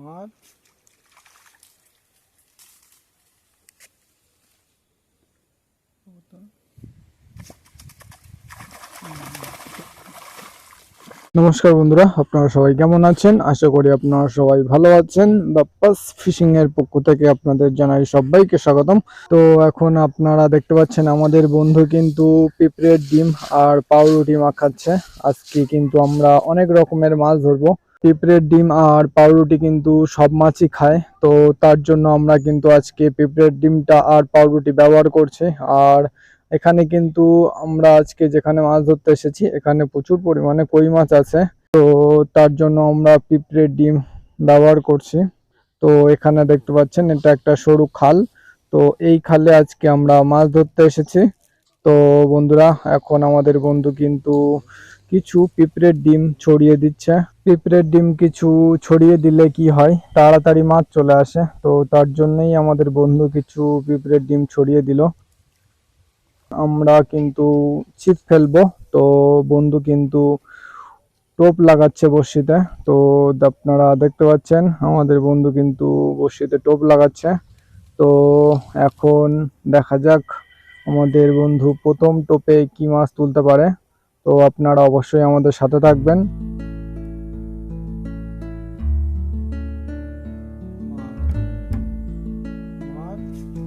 মাছ নমস্কার বন্ধুরা, আপনারা সবাই কেমন আছেন? আশা করি আপনারা সবাই ভালো আছেন। বাপ্পাস ফিশিং এর পক্ষ থেকে আপনাদের জানাই সবাইকে স্বাগতম। তো এখন আপনারা দেখতে পাচ্ছেন, আমাদের বন্ধু কিন্তু পিঁপড়ের ডিম আর পাউরুটি মাখাচ্ছে। আজকে কিন্তু আমরা অনেক রকমের মাছ ধরবো। পিঁপড়ের ডিম আর পাউরুটি কিন্তু সব মাছই খায়। তো তার জন্য আমরা কিন্তু আজকে পিঁপড়ের ডিমটা আর পাউরুটি ব্যবহার করছি। আর এখানে কিন্তু আমরা আজকে যেখানে মাছ ধরতে এসেছি, এখানে প্রচুর পরিমাণে কই মাছ আছে। তো তার জন্য আমরা পিঁপড়ের ডিম ব্যবহার করছি। তো এখানে দেখতে পাচ্ছেন, এটা একটা সরু খাল। তো এই খালে আজকে আমরা মাছ ধরতে এসেছি। তো বন্ধুরা, এখন আমাদের বন্ধু কিন্তু কিছু পিঁপড়ের ডিম ছড়িয়ে দিচ্ছে। পিঁপড়ের ডিম কিছু ছড়িয়ে দিলে কি হয়? তাড়াতাড়ি মাছ চলে আসে। তো তার জন্যই আমাদের বন্ধু কিছু পিঁপড়ের ডিম ছড়িয়ে দিল। আমরা কিন্তু ছিপ ফেলব। তো বন্ধু কিন্তু টোপ লাগাচ্ছে বড়শিতে। তো আপনারা দেখতে পাচ্ছেন, আমাদের বন্ধু কিন্তু বড়শিতে টোপ লাগাচ্ছে। তো এখন দেখা যাক আমাদের বন্ধু প্রথম টোপে কি মাছ তুলতে পারে। তো আপনারা অবশ্যই আমাদের সাথে থাকবেন।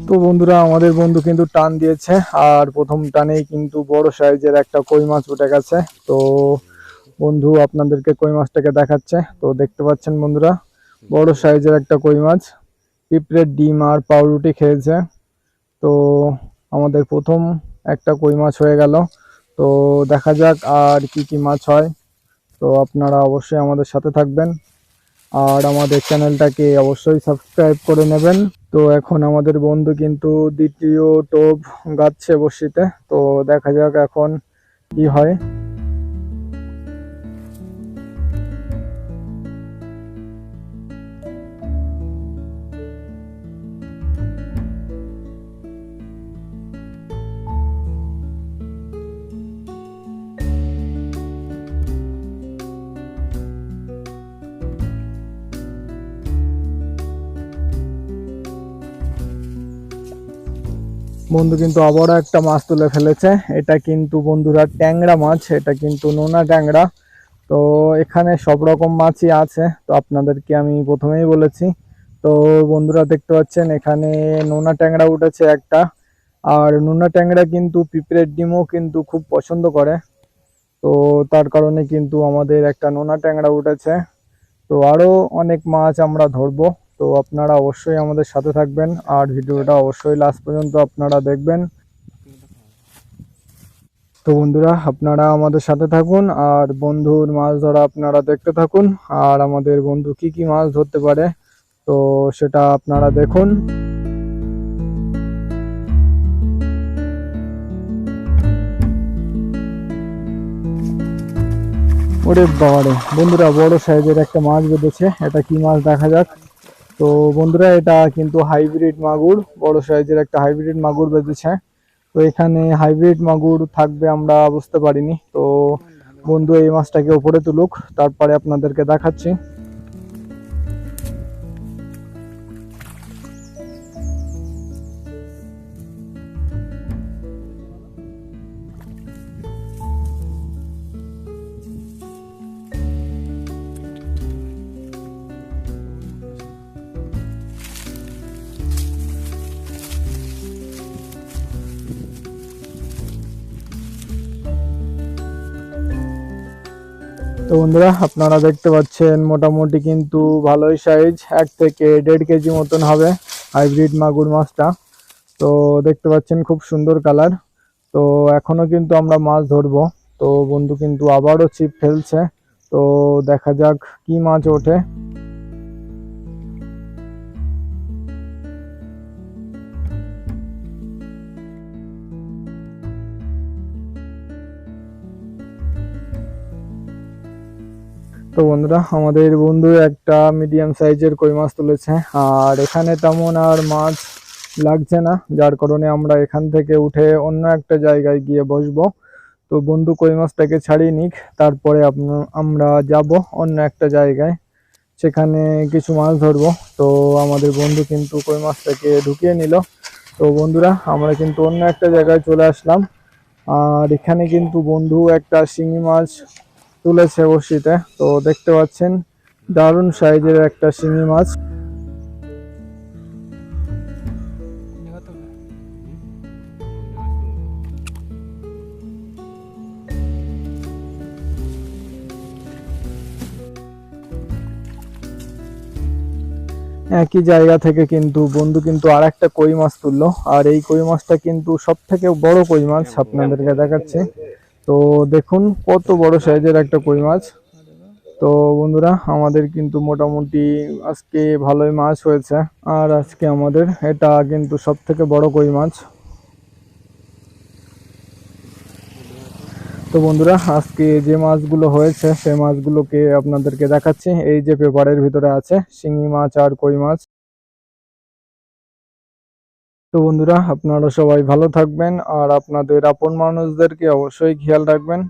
তো বন্ধুরা, আমাদের বন্ধু কিন্তু টান দিয়েছে, আর প্রথম টানেই কিন্তু বড় সাইজের একটা কই মাছ উঠে গেছে। তো বন্ধু, আপনাদেরকে কই মাছটাকে দেখাচ্ছে। তো দেখতে পাচ্ছেন বন্ধুরা, বড় সাইজের একটা কই মাছ পিঁপড়ের ডিম আর পাউরুটি খেয়েছে। তো আমাদের প্রথম একটা কই মাছ হয়ে গেল। তো দেখা যাক আর কি কি মাছ হয়। তো আপনারা অবশ্যই আমাদের সাথে থাকবেন। আর আমাদের চ্যানেলটাকে অবশ্যই সাবস্ক্রাইব করে নেবেন। তো এখন আমাদের বন্ধু কিন্তু দ্বিতীয় টোপ গাচ্ছে বসিতে। তো দেখা যাক এখন কি হয়। বন্ধু কিন্তু আবারও একটা মাছ তুলে ফেলেছে। এটা কিন্তু বন্ধুরা ট্যাংরা মাছ, এটা কিন্তু নোনা ট্যাংরা। তো এখানে সব রকম মাছই আছে, তো আপনাদেরকে আমি প্রথমেই বলেছি। তো বন্ধুরা দেখতে পাচ্ছেন, এখানে নোনা ট্যাংরা উঠেছে একটা। আর নোনা ট্যাংরা কিন্তু পিঁপড়ের ডিমও কিন্তু খুব পছন্দ করে। তো তার কারণে কিন্তু আমাদের একটা নোনা ট্যাংরা উঠেছে। তো আরও অনেক মাছ আমরা ধরবো। তো আপনারা অবশ্যই আমাদের সাথে থাকবেন আর ভিডিওটা অবশ্যই লাস্ট পর্যন্ত আপনারা দেখবেন। তো বন্ধুরা, আপনারা আমাদের সাথে থাকুন আর বন্ধুর মাছ ধরা আপনারা দেখতে থাকুন। আর আমাদের বন্ধু কি কি মাছ ধরতে পারে, তো সেটা আপনারা দেখুন। ওরে বাবারে, বন্ধুরা বড় সাইজের একটা মাছ বেঁধেছে। এটা কি মাছ দেখা যাক? তো বন্ধুরা, এটা কিন্তু হাইব্রিড মাগুর, বড় সাইজের একটা হাইব্রিড মাগুর বেঁধেছে। তো এখানে হাইব্রিড মাগুর থাকবে আমরা বুঝতে পারিনি। তো বন্ধু, এই মাছটাকে ওপরে তুলুক, তারপরে আপনাদেরকে দেখাচ্ছি। তো বন্ধুরা, আপনারা দেখতে পাচ্ছেন মোটামুটি কিন্তু ভালোই সাইজ এক থেকে দেড় কেজি মতন হবে হাইব্রিড মাগুর মাছটা। তো দেখতে পাচ্ছেন খুব সুন্দর কালার তো এখনও কিন্তু আমরা মাছ ধরবো। তো বন্ধু কিন্তু আবারও ছিপ ফেলছে। তো দেখা যাক কি মাছ ওঠে। তো বন্ধুরা, আমাদের বন্ধু একটা মিডিয়াম সাইজের কই মাছ তুলেছে। আর এখানে তেমন আর মাছ লাগছে না, যার কারণে আমরা এখান থেকে উঠে অন্য একটা জায়গায় গিয়ে বসবো। তো বন্ধু, কই মাছটাকে ছাড়িয়ে নিক, তারপরে আমরা যাব অন্য একটা জায়গায়, সেখানে কিছু মাছ ধরবো। তো আমাদের বন্ধু কিন্তু কই মাছটাকে ঢুকিয়ে নিল। তো বন্ধুরা, আমরা কিন্তু অন্য একটা জায়গায় চলে আসলাম। আর এখানে কিন্তু বন্ধু একটা শিঙি মাছ তুলেছে বসিতে তো দেখতে পাচ্ছেন, দারুণ সাইজের একটা শিঙি মাছ। একই জায়গা থেকে কিন্তু বন্ধু কিন্তু আর একটা কই মাছ তুললো। আর এই কই মাছটা কিন্তু সব থেকে বড় কই মাছ আপনাদেরকে দেখাচ্ছে। তো দেখুন কত বড় সাইজের একটা কই মাছ। তো বন্ধুরা, আমাদের কিন্তু মোটামুটি আজকে ভালোই মাছ হয়েছে। আর আজকে আমাদের এটা কিন্তু সব থেকে বড় কই মাছ। তো বন্ধুরা, আজকে যে মাছগুলো হয়েছে সেই মাছগুলোকে আপনাদেরকে দেখাচ্ছি। এই যে পেপারের ভিতরে আছে, শিঙি মাছ আর কই মাছ। তো বন্ধুরা আপনারা সবাই ভালো থাকবেন আর আপনাদের আপন মানুষদেরকে অবশ্যই খেয়াল রাখবেন।